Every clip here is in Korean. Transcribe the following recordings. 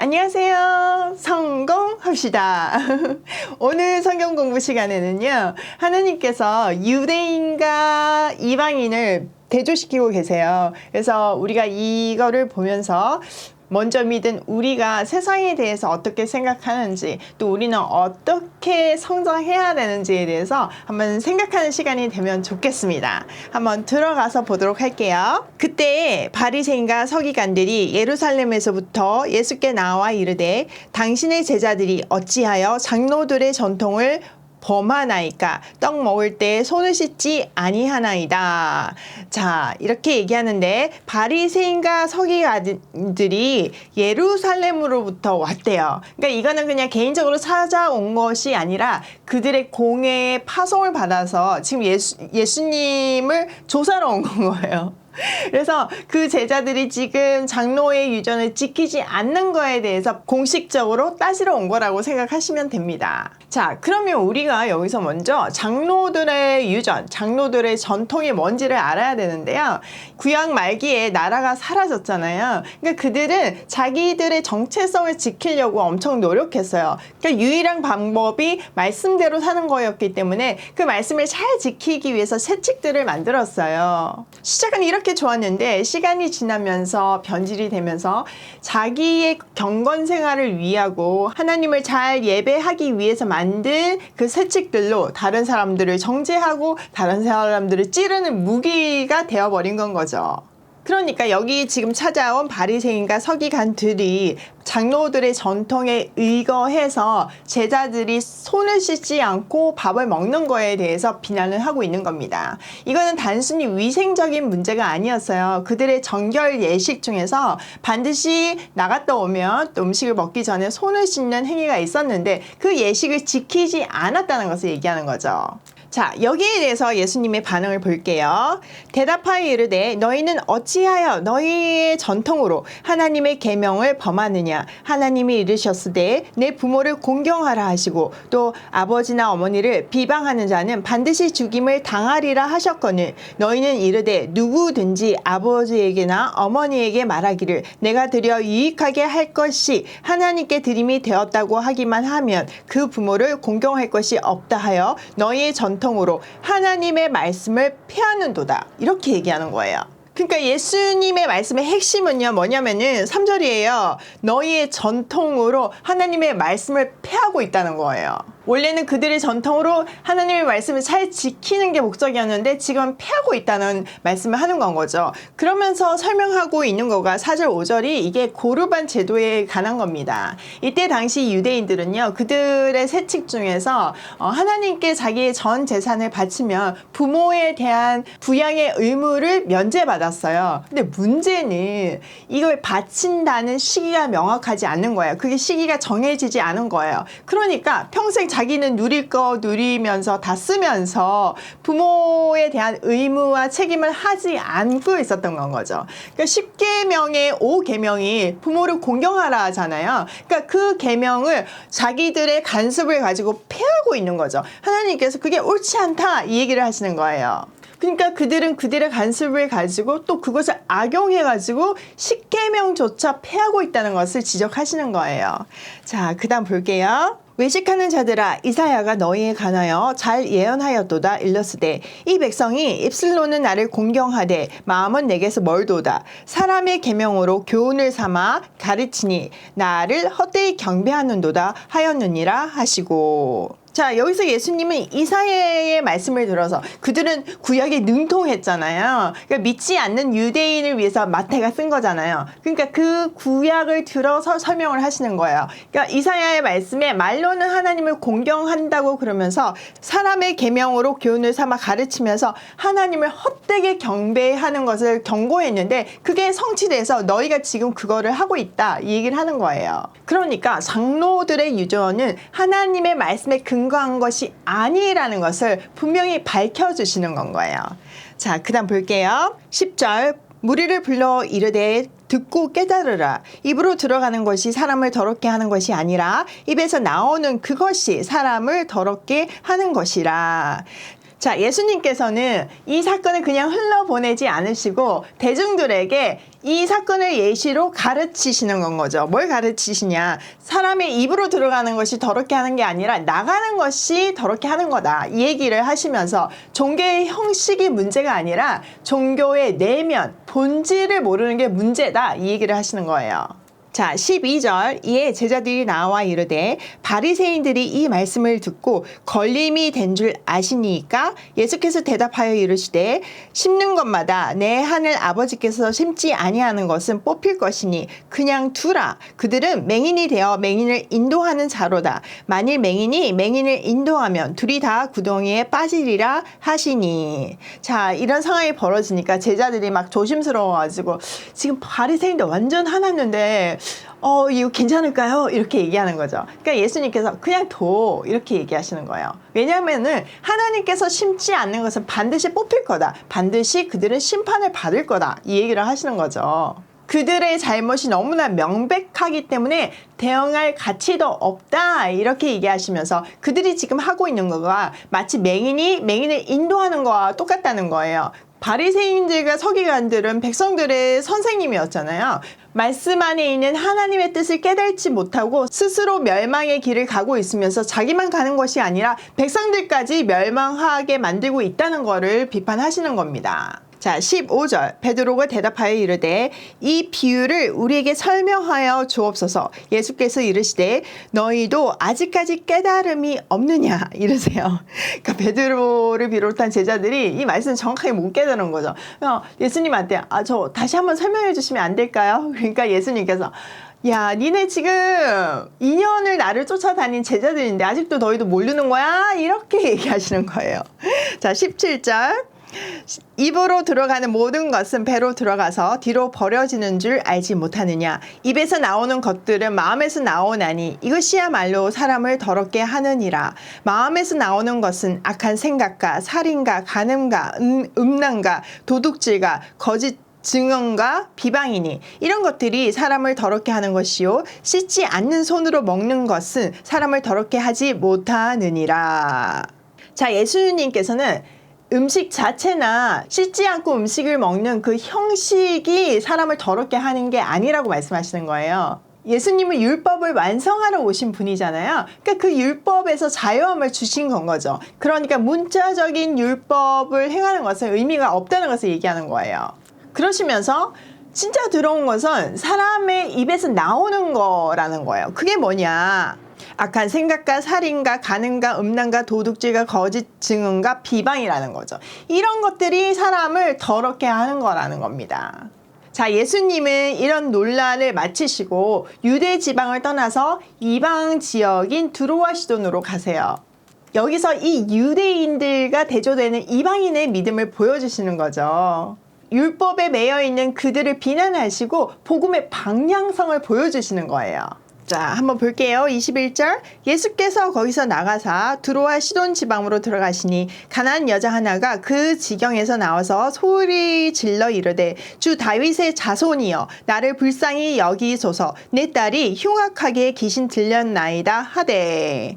안녕하세요. 성공합시다. 오늘 성경 공부 시간에는요, 하나님께서 유대인과 이방인을 대조시키고 계세요. 그래서 우리가 이거를 보면서 먼저 믿은 우리가 세상에 대해서 어떻게 생각하는지 또 우리는 어떻게 성장해야 되는지에 대해서 한번 생각하는 시간이 되면 좋겠습니다. 한번 들어가서 보도록 할게요. 그때 바리새인과 서기관들이 예루살렘에서부터 예수께 나와 이르되 당신의 제자들이 어찌하여 장로들의 전통을 범하나이까 떡 먹을 때 손을 씻지 아니하나이다. 자 이렇게 얘기하는데 바리새인과 서기관들이 예루살렘으로부터 왔대요. 그러니까 이거는 그냥 개인적으로 찾아온 것이 아니라 그들의 공회에 파송을 받아서 지금 예수, 예수님을 조사로 온 거예요. 그래서 그 제자들이 지금 장로의 유전을 지키지 않는 거에 대해서 공식적으로 따지러 온 거라고 생각하시면 됩니다. 자, 그러면 우리가 여기서 먼저 장로들의 유전, 장로들의 전통이 뭔지를 알아야 되는데요. 구약 말기에 나라가 사라졌잖아요. 그러니까 그들은 자기들의 정체성을 지키려고 엄청 노력했어요. 그러니까 유일한 방법이 말씀대로 사는 거였기 때문에 그 말씀을 잘 지키기 위해서 세칙들을 만들었어요. 시작은 이렇게 좋았는데 시간이 지나면서 변질이 되면서 자기의 경건 생활을 위하고 하나님을 잘 예배하기 위해서 만든 그 세칙들로 다른 사람들을 정죄하고 다른 사람들을 찌르는 무기가 되어버린 건 거죠. 그러니까 여기 지금 찾아온 바리새인과 서기관들이 장로들의 전통에 의거해서 제자들이 손을 씻지 않고 밥을 먹는 거에 대해서 비난을 하고 있는 겁니다. 이거는 단순히 위생적인 문제가 아니었어요. 그들의 정결 예식 중에서 반드시 나갔다 오면 또 음식을 먹기 전에 손을 씻는 행위가 있었는데 그 예식을 지키지 않았다는 것을 얘기하는 거죠. 자, 여기에 대해서 예수님의 반응을 볼게요. 대답하여 이르되 너희는 어찌하여 너희의 전통으로 하나님의 계명을 범하느냐 하나님이 이르셨으되 내 부모를 공경하라 하시고 또 아버지나 어머니를 비방하는 자는 반드시 죽임을 당하리라 하셨거늘 너희는 이르되 누구든지 아버지에게나 어머니에게 말하기를 내가 드려 유익하게 할 것이 하나님께 드림이 되었다고 하기만 하면 그 부모를 공경할 것이 없다 하여 너희의 전 전통으로 하나님의 말씀을 폐하는도다. 이렇게 얘기하는 거예요. 그러니까 예수님의 말씀의 핵심은요, 뭐냐면은 3절이에요. 너희의 전통으로 하나님의 말씀을 폐하고 있다는 거예요. 원래는 그들의 전통으로 하나님의 말씀을 잘 지키는 게 목적이었는데 지금은 폐하고 있다는 말씀을 하는 건 거죠. 그러면서 설명하고 있는 거가 4절, 5절이 이게 고르반 제도에 관한 겁니다. 이때 당시 유대인들은요, 그들의 세칙 중에서 어, 하나님께 자기의 전 재산을 바치면 부모에 대한 부양의 의무를 면제받았어요. 근데 문제는 이걸 바친다는 시기가 명확하지 않은 거예요. 그게 시기가 정해지지 않은 거예요. 그러니까 평생 자기는 누릴 거 누리면서 다 쓰면서 부모에 대한 의무와 책임을 하지 않고 있었던 건 거죠. 그러니까 10계명의 5계명이 부모를 공경하라 하잖아요. 그러니까 그 계명을 자기들의 간섭을 가지고 폐하고 있는 거죠. 하나님께서 그게 옳지 않다 이 얘기를 하시는 거예요. 그러니까 그들은 그들의 간섭을 가지고 또 그것을 악용해 가지고 십계명조차 폐하고 있다는 것을 지적하시는 거예요. 자, 그다음 볼게요. 외식하는 자들아 이사야가 너희에 관하여 잘 예언하였도다 일렀으되 이 백성이 입술로는 나를 공경하되 마음은 내게서 멀도다. 사람의 계명으로 교훈을 삼아 가르치니 나를 헛되이 경배하는도다 하였느니라 하시고 자, 여기서 예수님은 이사야의 말씀을 들어서 그들은 구약에 능통했잖아요. 그러니까 믿지 않는 유대인을 위해서 마태가 쓴 거잖아요. 그러니까 그 구약을 들어서 설명을 하시는 거예요. 그러니까 이사야의 말씀에 말로는 하나님을 공경한다고 그러면서 사람의 계명으로 교훈을 삼아 가르치면서 하나님을 헛되게 경배하는 것을 경고했는데 그게 성취돼서 너희가 지금 그거를 하고 있다 이 얘기를 하는 거예요. 그러니까 장로들의 유전은 하나님의 말씀에 근 근거한 것이 아니라는 것을 분명히 밝혀주시는 건 거예요. 자, 그 다음 볼게요. 10절. 무리를 불러 이르되 듣고 깨달으라. 입으로 들어가는 것이 사람을 더럽게 하는 것이 아니라 입에서 나오는 그것이 사람을 더럽게 하는 것이라. 자, 예수님께서는 이 사건을 그냥 흘러보내지 않으시고 대중들에게 이 사건을 예시로 가르치시는 건 거죠. 뭘 가르치시냐? 사람의 입으로 들어가는 것이 더럽게 하는 게 아니라 나가는 것이 더럽게 하는 거다. 이 얘기를 하시면서 종교의 형식이 문제가 아니라 종교의 내면, 본질을 모르는 게 문제다. 이 얘기를 하시는 거예요. 자, 12절. 이에 제자들이 나와 이르되 바리새인들이 이 말씀을 듣고 걸림이 된 줄 아시니까 예수께서 대답하여 이르시되 심는 것마다 내 하늘 아버지께서 심지 아니하는 것은 뽑힐 것이니 그냥 두라. 그들은 맹인이 되어 맹인을 인도하는 자로다. 만일 맹인이 맹인을 인도하면 둘이 다 구덩이에 빠지리라 하시니. 자 이런 상황이 벌어지니까 제자들이 막 조심스러워가지고 지금 바리새인들 완전 화났는데 어, 이거 괜찮을까요? 이렇게 얘기하는 거죠. 그러니까 예수님께서 그냥 둬. 이렇게 얘기하시는 거예요. 왜냐하면은 하나님께서 심지 않는 것은 반드시 뽑힐 거다. 반드시 그들은 심판을 받을 거다. 이 얘기를 하시는 거죠. 그들의 잘못이 너무나 명백하기 때문에 대응할 가치도 없다 이렇게 얘기하시면서 그들이 지금 하고 있는 거가 마치 맹인이 맹인을 인도하는 거와 똑같다는 거예요. 바리새인들과 서기관들은 백성들의 선생님이었잖아요. 말씀 안에 있는 하나님의 뜻을 깨달지 못하고 스스로 멸망의 길을 가고 있으면서 자기만 가는 것이 아니라 백성들까지 멸망하게 만들고 있다는 것을 비판하시는 겁니다. 자, 15절. 베드로가 대답하여 이르되 이 비유를 우리에게 설명하여 주옵소서. 예수께서 이르시되 너희도 아직까지 깨달음이 없느냐 이러세요. 그러니까 베드로를 비롯한 제자들이 이 말씀 정확하게 못 깨달은 거죠. 그래서 예수님한테 아, 저 다시 한번 설명해 주시면 안 될까요? 그러니까 예수님께서 야, 니네 지금 2년을 나를 쫓아다닌 제자들인데 아직도 너희도 모르는 거야? 이렇게 얘기하시는 거예요. 자, 17절. 입으로 들어가는 모든 것은 배로 들어가서 뒤로 버려지는 줄 알지 못하느냐. 입에서 나오는 것들은 마음에서 나오나니 이것이야말로 사람을 더럽게 하느니라. 마음에서 나오는 것은 악한 생각과 살인과 간음과 음, 음란과 도둑질과 거짓 증언과 비방이니 이런 것들이 사람을 더럽게 하는 것이요 씻지 않는 손으로 먹는 것은 사람을 더럽게 하지 못하느니라. 자 예수님께서는 음식 자체나 씻지 않고 음식을 먹는 그 형식이 사람을 더럽게 하는 게 아니라고 말씀하시는 거예요. 예수님은 율법을 완성하러 오신 분이잖아요. 그러니까 그 율법에서 자유함을 주신 건 거죠. 그러니까 문자적인 율법을 행하는 것은 의미가 없다는 것을 얘기하는 거예요. 그러시면서 진짜 들어온 것은 사람의 입에서 나오는 거라는 거예요. 그게 뭐냐? 악한 생각과 살인과 가능과 음란과 도둑질과 거짓 증언과 비방이라는 거죠. 이런 것들이 사람을 더럽게 하는 거라는 겁니다. 자, 예수님은 이런 논란을 마치시고 유대 지방을 떠나서 이방 지역인 두로와 시돈으로 가세요. 여기서 이 유대인들과 대조되는 이방인의 믿음을 보여주시는 거죠. 율법에 매여 있는 그들을 비난하시고 복음의 방향성을 보여주시는 거예요. 자, 한번 볼게요. 21절. 예수께서 거기서 나가사 두로와 시돈 지방으로 들어가시니 가난 여자 하나가 그 지경에서 나와서 소리 질러 이르되 주 다윗의 자손이여 나를 불쌍히 여기소서 내 딸이 흉악하게 귀신 들렸나이다 하되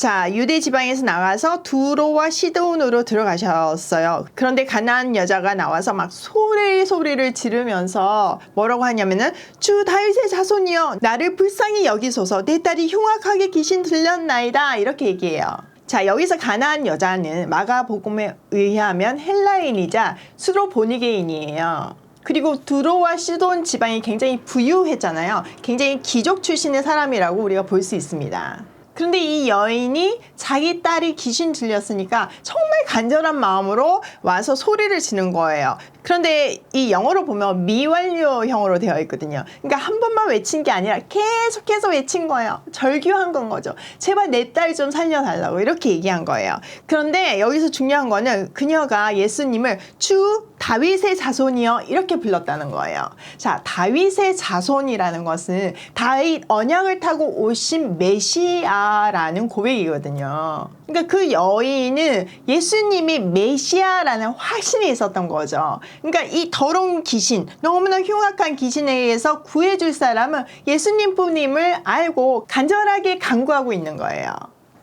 자, 유대 지방에서 나가서 두로와 시돈으로 들어가셨어요. 그런데 가나안 여자가 나와서 막 소리 소리를 지르면서 뭐라고 하냐면은 주 다윗의 자손이여 나를 불쌍히 여기소서 내 딸이 흉악하게 귀신 들렸나이다 이렇게 얘기해요. 자, 여기서 가나안 여자는 마가복음에 의하면 헬라인이자 수로 보니게인이에요. 그리고 두로와 시돈 지방이 굉장히 부유했잖아요. 굉장히 귀족 출신의 사람이라고 우리가 볼 수 있습니다. 그런데 이 여인이 자기 딸이 귀신 들렸으니까 정말 간절한 마음으로 와서 소리를 지는 거예요. 그런데 이 영어로 보면 미완료형으로 되어 있거든요. 그러니까 한 번만 외친 게 아니라 계속해서 외친 거예요. 절규한 건 거죠. 제발 내 딸 좀 살려달라고 이렇게 얘기한 거예요. 그런데 여기서 중요한 거는 그녀가 예수님을 주 다윗의 자손이여 이렇게 불렀다는 거예요. 자, 다윗의 자손이라는 것은 다윗 언약을 타고 오신 메시아라는 고백이거든요. 그러니까 그 여인은 예수님이 메시아라는 확신이 있었던 거죠. 그러니까 이 더러운 귀신, 너무나 흉악한 귀신에 의해서 구해줄 사람은 예수님 뿐임을 알고 간절하게 간구하고 있는 거예요.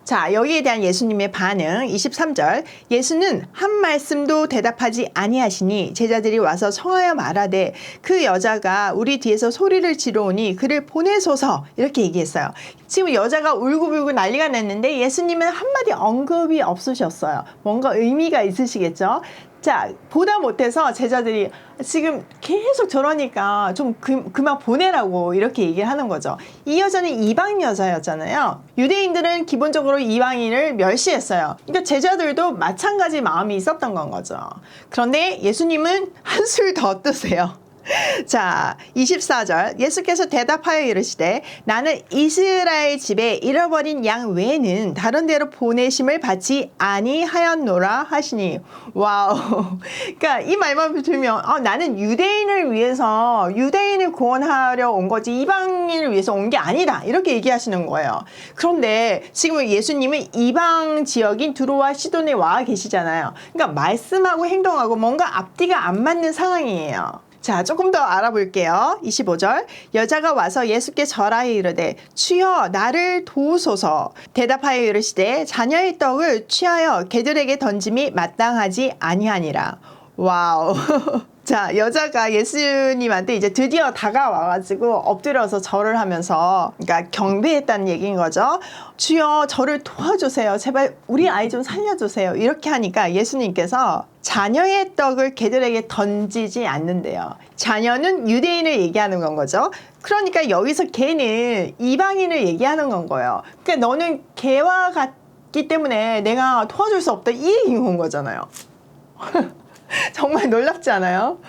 자, 여기에 대한 예수님의 반응 23절. 예수는 한 말씀도 대답하지 아니하시니 제자들이 와서 성하여 말하되 그 여자가 우리 뒤에서 소리를 지르오니 그를 보내소서 이렇게 얘기했어요. 지금 여자가 울고불고 난리가 났는데 예수님은 한마디 언급이 없으셨어요. 뭔가 의미가 있으시겠죠? 자, 보다 못해서 제자들이 지금 계속 저러니까 좀 그, 그만 보내라고 이렇게 얘기를 하는 거죠. 이 여자는 이방 여자였잖아요. 유대인들은 기본적으로 이방인을 멸시했어요. 그러니까 제자들도 마찬가지 마음이 있었던 건 거죠. 그런데 예수님은 한술 더 뜨세요. 자, 24절. 예수께서 대답하여 이르시되 나는 이스라엘 집에 잃어버린 양 외에는 다른 데로 보내심을 받지 아니하였노라 하시니. 와우. 그러니까 이 말만 들으면 아, 나는 유대인을 위해서 유대인을 구원하려 온 거지 이방인을 위해서 온 게 아니다. 이렇게 얘기하시는 거예요. 그런데 지금 예수님은 이방 지역인 두로와 시돈에 와 계시잖아요. 그러니까 말씀하고 행동하고 뭔가 앞뒤가 안 맞는 상황이에요. 자, 조금 더 알아볼게요. 25절. 여자가 와서 예수께 절하여 이르되 주여 나를 도우소서. 대답하여 이르시되 자녀의 떡을 취하여 개들에게 던짐이 마땅하지 아니하니라. 와우. 자, 여자가 예수님한테 이제 드디어 다가와가지고 엎드려서 절을 하면서, 그러니까 경배했다는 얘기인 거죠. 주여, 저를 도와주세요. 제발 우리 아이 좀 살려주세요. 이렇게 하니까 예수님께서 자녀의 떡을 개들에게 던지지 않는데요. 자녀는 유대인을 얘기하는 건 거죠. 그러니까 여기서 개는 이방인을 얘기하는 건 거예요. 그러니까 너는 개와 같기 때문에 내가 도와줄 수 없다. 이 얘기인 건 거잖아요. 정말 놀랍지 않아요?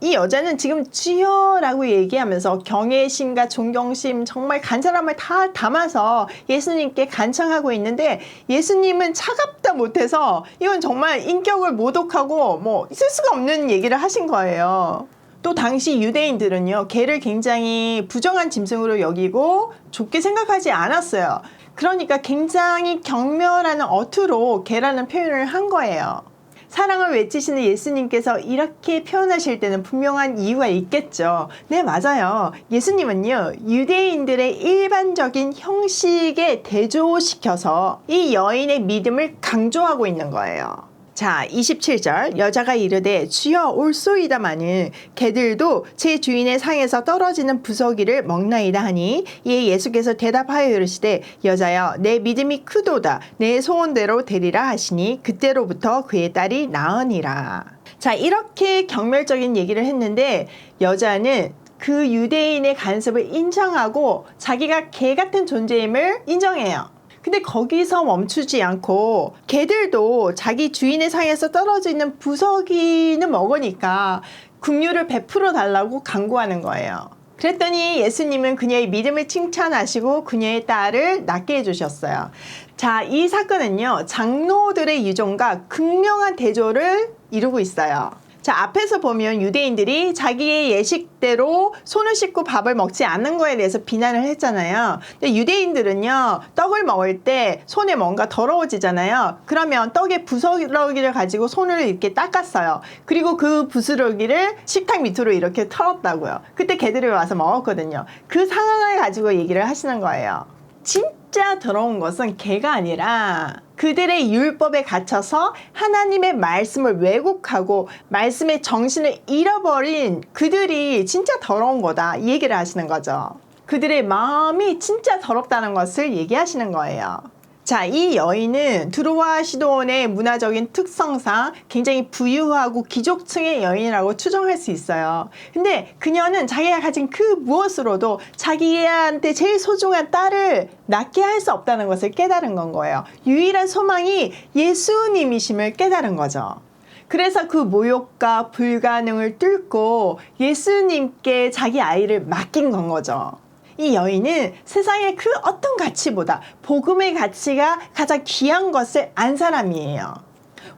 이 여자는 지금 주여라고 얘기하면서 경외심과 존경심 정말 간절함을 다 담아서 예수님께 간청하고 있는데 예수님은 차갑다 못해서 이건 정말 인격을 모독하고 뭐 있을 수가 없는 얘기를 하신 거예요. 또 당시 유대인들은요, 개를 굉장히 부정한 짐승으로 여기고 좋게 생각하지 않았어요. 그러니까 굉장히 경멸하는 어투로 개라는 표현을 한 거예요. 사랑을 외치시는 예수님께서 이렇게 표현하실 때는 분명한 이유가 있겠죠. 네, 맞아요. 예수님은요, 유대인들의 일반적인 형식에 대조시켜서 이 여인의 믿음을 강조하고 있는 거예요. 자, 27절. 여자가 이르되 주여 올소이다마는 개들도 제 주인의 상에서 떨어지는 부서기를 먹나이다 하니 이에 예수께서 대답하여 이르시되 여자여 내 믿음이 크도다 내 소원대로 되리라 하시니 그때로부터 그의 딸이 나으니라. 자, 이렇게 경멸적인 얘기를 했는데 여자는 그 유대인의 간섭을 인정하고 자기가 개 같은 존재임을 인정해요. 근데 거기서 멈추지 않고 개들도 자기 주인의 상에서 떨어지는 부서기는 먹으니까 긍휼을 베풀어 달라고 강구하는 거예요. 그랬더니 예수님은 그녀의 믿음을 칭찬하시고 그녀의 딸을 낫게 해주셨어요. 자, 이 사건은요, 장로들의 유종과 극명한 대조를 이루고 있어요. 자, 앞에서 보면 유대인들이 자기의 예식대로 손을 씻고 밥을 먹지 않는 거에 대해서 비난을 했잖아요. 근데 유대인들은요, 떡을 먹을 때 손에 뭔가 더러워지잖아요. 그러면 떡의 부스러기를 가지고 손을 이렇게 닦았어요. 그리고 그 부스러기를 식탁 밑으로 이렇게 털었다고요. 그때 개들이 와서 먹었거든요. 그 상황을 가지고 얘기를 하시는 거예요. 진 짜 더러운 것은 개가 아니라 그들의 율법에 갇혀서 하나님의 말씀을 왜곡하고 말씀의 정신을 잃어버린 그들이 진짜 더러운 거다 이 얘기를 하시는 거죠. 그들의 마음이 진짜 더럽다는 것을 얘기하시는 거예요. 자, 이 여인은 두로와 시도원의 문화적인 특성상 굉장히 부유하고 귀족층의 여인이라고 추정할 수 있어요. 근데 그녀는 자기가 가진 그 무엇으로도 자기한테 제일 소중한 딸을 낳게 할 수 없다는 것을 깨달은 건 거예요. 유일한 소망이 예수님이심을 깨달은 거죠. 그래서 그 모욕과 불가능을 뚫고 예수님께 자기 아이를 맡긴 건 거죠. 이 여인은 세상의 그 어떤 가치보다 복음의 가치가 가장 귀한 것을 안 사람이에요.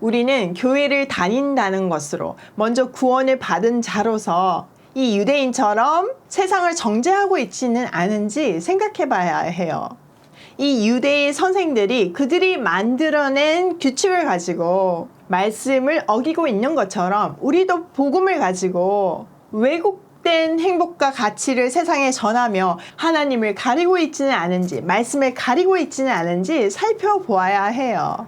우리는 교회를 다닌다는 것으로 먼저 구원을 받은 자로서 이 유대인처럼 세상을 정죄하고 있지는 않은지 생각해 봐야 해요. 이 유대의 선생들이 그들이 만들어낸 규칙을 가지고 말씀을 어기고 있는 것처럼 우리도 복음을 가지고 왜곡 복된 행복과 가치를 세상에 전하며 하나님을 가리고 있지는 않은지, 말씀을 가리고 있지는 않은지 살펴보아야 해요.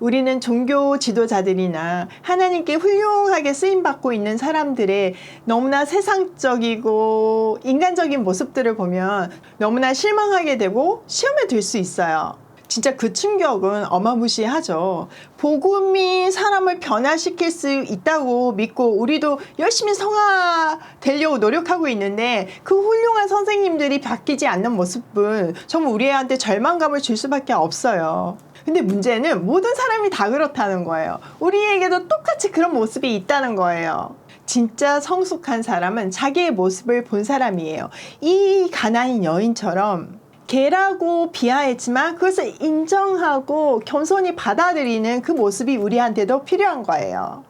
우리는 종교 지도자들이나 하나님께 훌륭하게 쓰임받고 있는 사람들의 너무나 세상적이고 인간적인 모습들을 보면 너무나 실망하게 되고 시험에 들 수 있어요. 진짜 그 충격은 어마무시하죠. 복음이 사람을 변화시킬 수 있다고 믿고 우리도 열심히 성화 되려고 노력하고 있는데 그 훌륭한 선생님들이 바뀌지 않는 모습은 정말 우리한테 절망감을 줄 수밖에 없어요. 근데 문제는 모든 사람이 다 그렇다는 거예요. 우리에게도 똑같이 그런 모습이 있다는 거예요. 진짜 성숙한 사람은 자기의 모습을 본 사람이에요. 이 가난인 여인처럼 개라고 비하했지만 그것을 인정하고 겸손히 받아들이는 그 모습이 우리한테도 필요한 거예요.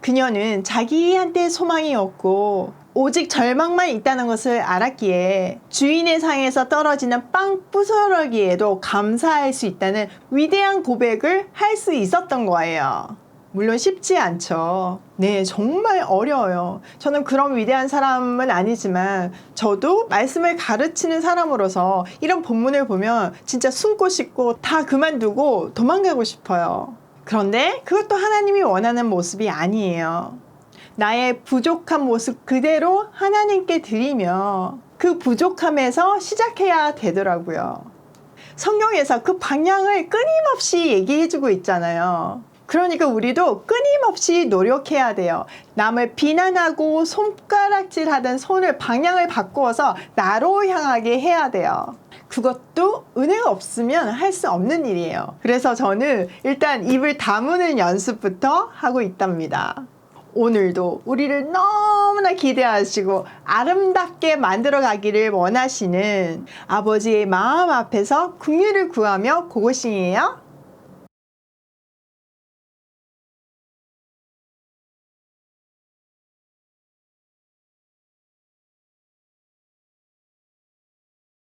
그녀는 자기한테 소망이 없고 오직 절망만 있다는 것을 알았기에 주인의 상에서 떨어지는 빵 부스러기에도 감사할 수 있다는 위대한 고백을 할 수 있었던 거예요. 물론 쉽지 않죠. 네, 정말 어려워요. 저는 그런 위대한 사람은 아니지만 저도 말씀을 가르치는 사람으로서 이런 본문을 보면 진짜 숨고 싶고 다 그만두고 도망가고 싶어요. 그런데 그것도 하나님이 원하는 모습이 아니에요. 나의 부족한 모습 그대로 하나님께 드리며 그 부족함에서 시작해야 되더라고요. 성경에서 그 방향을 끊임없이 얘기해주고 있잖아요. 그러니까 우리도 끊임없이 노력해야 돼요. 남을 비난하고 손가락질 하던 손을 방향을 바꾸어서 나로 향하게 해야 돼요. 그것도 은혜가 없으면 할 수 없는 일이에요. 그래서 저는 일단 입을 다무는 연습부터 하고 있답니다. 오늘도 우리를 너무나 기대하시고 아름답게 만들어 가기를 원하시는 아버지의 마음 앞에서 긍휼을 구하며 고고싱이에요.